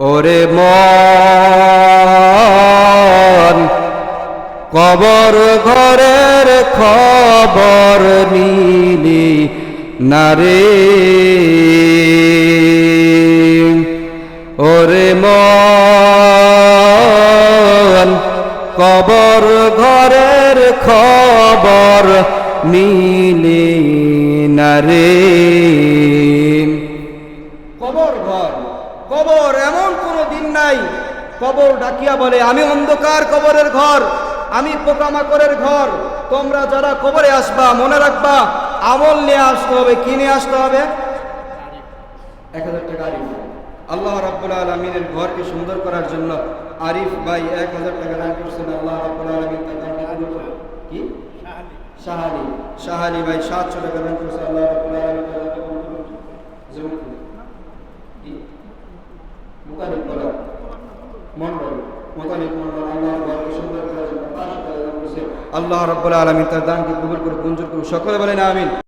ওরে মন, কবর ঘরের খবর নীলি নারে ওরে মন, কবর ঘরের খবর নীলি নারে কবর ঘর। কবর এমন কোনো দিন নাই। কবর ডাকিয়া বলে আমি অন্ধকার কবরের ঘর আমি পোকামাকড়ের ঘর। তোমরা যারা কবরে আসবা মনে রাখবা আমল নিয়ে আসতে হবে কিনে আসতে হবে? এক হাজার টাকা আরিফ। আল্লাহ রাব্বুল আলমিনের ঘরকে সুন্দর করার জন্য আরিফ ভাই এক হাজার টাকা দান করছেন। আল্লাহ রাব্বুল আলমিন কি? শাহালি। শাহালি। ভাই সাতশো টাকা দান করছে। আল্লাহ রাব্বুল আলমিন তার দানকে কবুল করুন। জমির কি? মোকানিক বলা মন্ডল মোকানিক মন্ডল আল্লাহর ঘরকে সুন্দর আল্লাহ রব্বুল আলমিন তার দানকে কবুল করে মঞ্জুর করুন সকলে বলেন আমিন